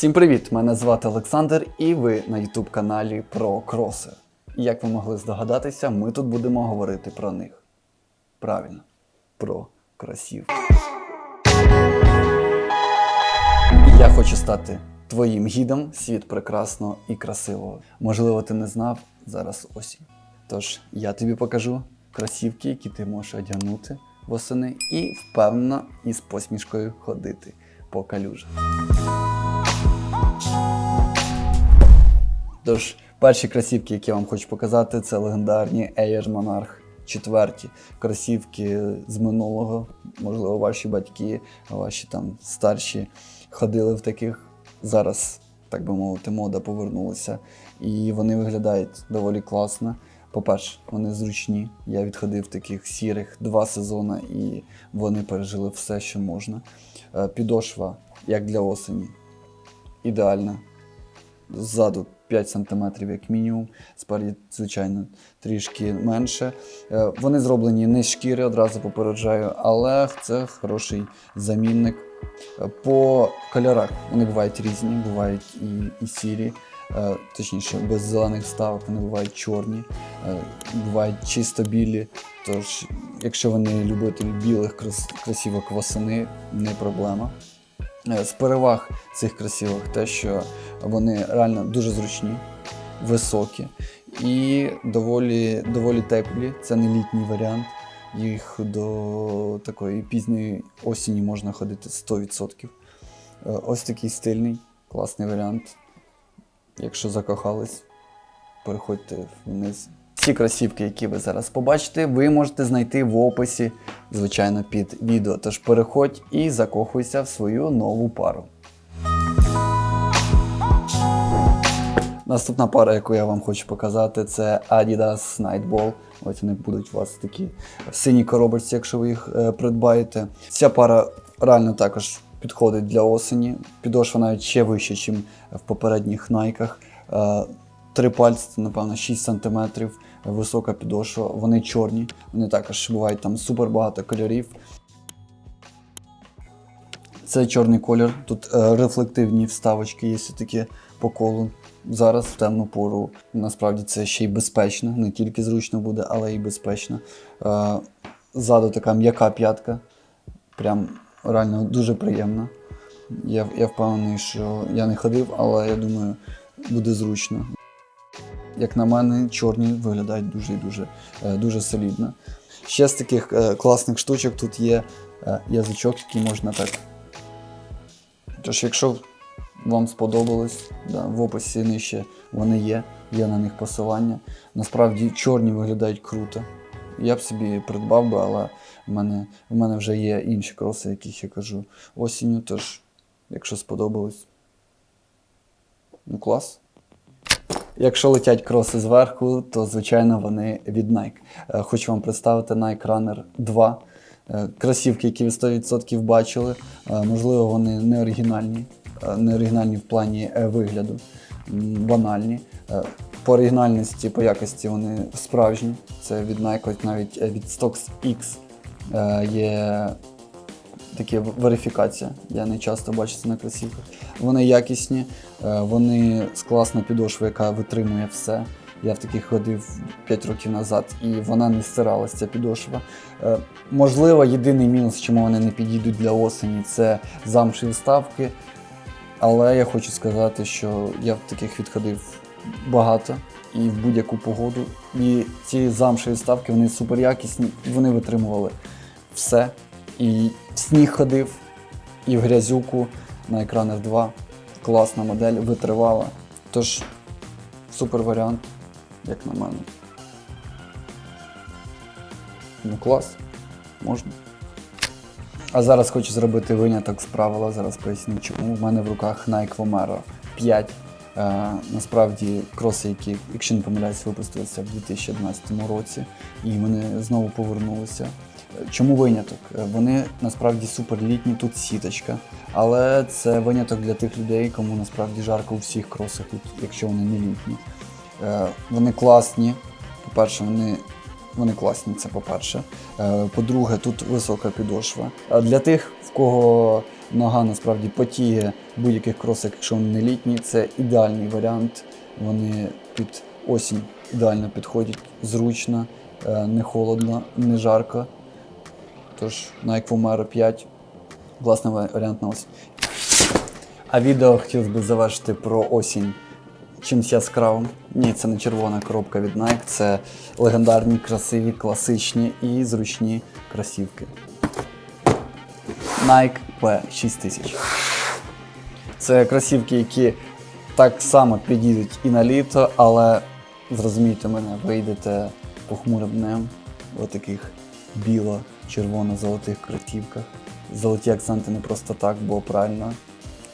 Всім привіт! Мене звати Олександр, і ви на youtube каналі про кроси. І як ви могли здогадатися, ми тут будемо говорити про них. Правильно, про кросівки. Я хочу стати твоїм гідом світ прекрасного і красивого. Можливо, ти не знав зараз осінь. Тож я тобі покажу кросівки, які ти можеш одягнути восени, і впевнено із посмішкою ходити по калюжах. Тож, перші кросівки, які я вам хочу показати, це легендарні Air Monarch четверті кросівки з минулого. Можливо, ваші батьки, ваші там старші ходили в таких. Зараз, так би мовити, мода повернулася. І вони виглядають доволі класно. По-перше, вони зручні. Я відходив таких сірих два сезони, і вони пережили все, що можна. Е, Підошва, як для осені, ідеальна ззаду 5 см як мінімум, спереді, звичайно, трішки менше. Е, Вони зроблені не з шкіри, одразу попереджаю, але це хороший замінник. Е, По кольорах вони бувають різні, бувають і, і сірі, е, точніше, без зелених вставок, вони бувають чорні, бувають чисто білі. Тож, якщо вони любителі білих крос- кросівок восени, не проблема. Е, З переваг цих кросівок те, що вони реально дуже зручні, високі і доволі, доволі теплі. Це не літній варіант. Їх до такої пізньої осені можна ходити 100%. Е, Ось такий стильний, класний варіант. Якщо закохались, переходьте вниз. Всі кросівки, які ви зараз побачите, ви можете знайти в описі, звичайно, під відео. Тож переходь і закохуйся в свою нову пару. Наступна пара, яку я вам хочу показати, це Adidas Nightball. Ось вони будуть у вас такі в синій коробочці, якщо ви їх е, придбаєте. Ця пара реально також підходить для осені. Підошва навіть ще вище, ніж в попередніх найках. Три пальці, напевно, 6 см, висока підошва. Вони чорні, вони також бувають там супер багато кольорів. Це чорний колір. Тут е, рефлективні вставочки є такі по колу. Зараз в темну пору насправді це ще й безпечно, не тільки зручно буде, але й безпечно. Е, ззаду така м'яка п'ятка. Прям реально дуже приємна. Я, я впевнений, що я не ходив, але я думаю, буде зручно. Як на мене, чорні виглядають дуже і дуже, е, дуже солідно. Ще з таких е, класних штучок тут є е, язичок, який можна так. Тож, якщо вам сподобалось, да, в описі нижче вони є, є на них посилання. Насправді чорні виглядають круто. Я б собі придбав би, але в мене, в мене вже є інші кроси, яких я кажу осінню. Тож, якщо сподобалось, ну клас. Якщо летять кроси зверху, то звичайно вони від Nike. Е, Хочу вам представити Nike Runner 2. Е, Кросівки, які ви 100% бачили. Е, Можливо, вони не оригінальні, не оригінальні в плані вигляду, банальні. По оригінальності, по якості вони справжні. Це від Nike, навіть від Stocks X є такі верифікація. Я не часто бачу це на кросівках. Вони якісні, е, вони з класною підошвою, яка витримує все. Я в таких ходив 5 років назад, і вона не стиралась, ця підошва. Е, Можливо, єдиний мінус, чому вони не підійдуть для осені, це замшеві вставки. Але я хочу сказати, що я в таких відходив багато і в будь-яку погоду. І ці замшеві вставки вони супер якісні, і вони витримували все. І в сніг ходив, і в грязюку на екранах 2. Класна модель, витривала. Тож, супер варіант, як на мене. Ну, клас, можна. А зараз хочу зробити виняток з правила. Зараз поясню, чому. У мене в руках Nike Vomero 5. Е, насправді кроси, які, якщо не помиляюсь, випустилися в 2011 році, і вони знову повернулися. Чому виняток? Е, Вони насправді суперлітні, тут сіточка. Але це виняток для тих людей, кому насправді жарко у всіх кросах, якщо вони не літні. Е, Вони класні. По-перше, вони, вони класні, це по-перше. Е, По-друге, тут висока підошва. А для тих, в кого Нога насправді потіє будь-яких кросах, якщо вони не літні. Це ідеальний варіант. Вони під осінь ідеально підходять, зручно, не холодно, не жарко. Тож Nike Vomero 5 класний варіант на осінь. А відео хотілося б завершити про осінь чимось яскравим. Ні, це не червона коробка від Nike, це легендарні, красиві, класичні і зручні кросівки. Nike P6000. Це кросівки, які так само підійдуть і на літо, але зрозумійте мене, ви йдете похмурим днем в таких біло-червоно-золотих кросівках. Золоті акценти не просто так, бо правильно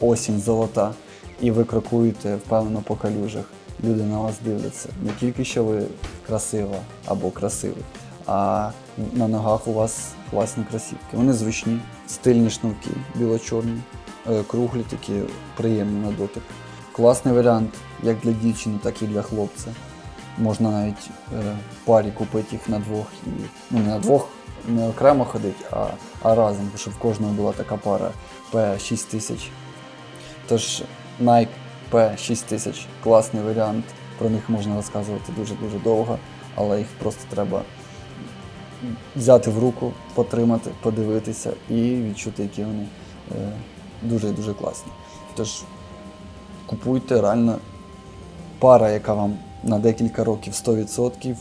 осінь золота. І ви крокуєте впевнено по калюжах. Люди на вас дивляться. Не тільки що ви красива або красивий, а на ногах у вас класні кросівки. Вони зручні, стильні шнурки, біло-чорні, е, круглі такі, приємні на дотик. Класний варіант як для дівчини, так і для хлопця. Можна навіть е, парі купити їх на двох і ну не на двох, не окремо ходити, а, а разом, щоб в кожного була така пара P6000. Тож Nike P6000 класний варіант. Про них можна розказувати дуже-дуже довго, але їх просто треба взяти в руку, потримати, подивитися і відчути, які вони е, дуже-дуже класні. Тож купуйте реально пара, яка вам на декілька років 100%,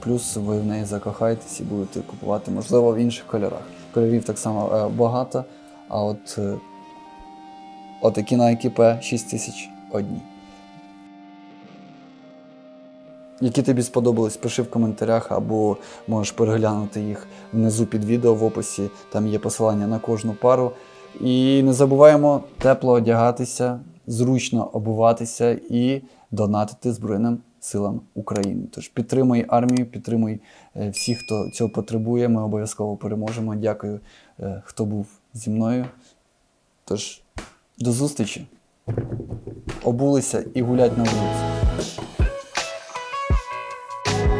плюс ви в неї закохаєтесь і будете купувати, можливо, в інших кольорах. Кольорів так само е, багато, а от е, отакі Nike P 6000 одні. Які тобі сподобались, пиши в коментарях або можеш переглянути їх внизу під відео в описі. Там є посилання на кожну пару. І не забуваємо тепло одягатися, зручно обуватися і донатити Збройним силам України. Тож підтримуй армію, підтримуй е, всіх, хто цього потребує. Ми обов'язково переможемо. Дякую, е, хто був зі мною. Тож до зустрічі. Обулися і гулять на вулиці.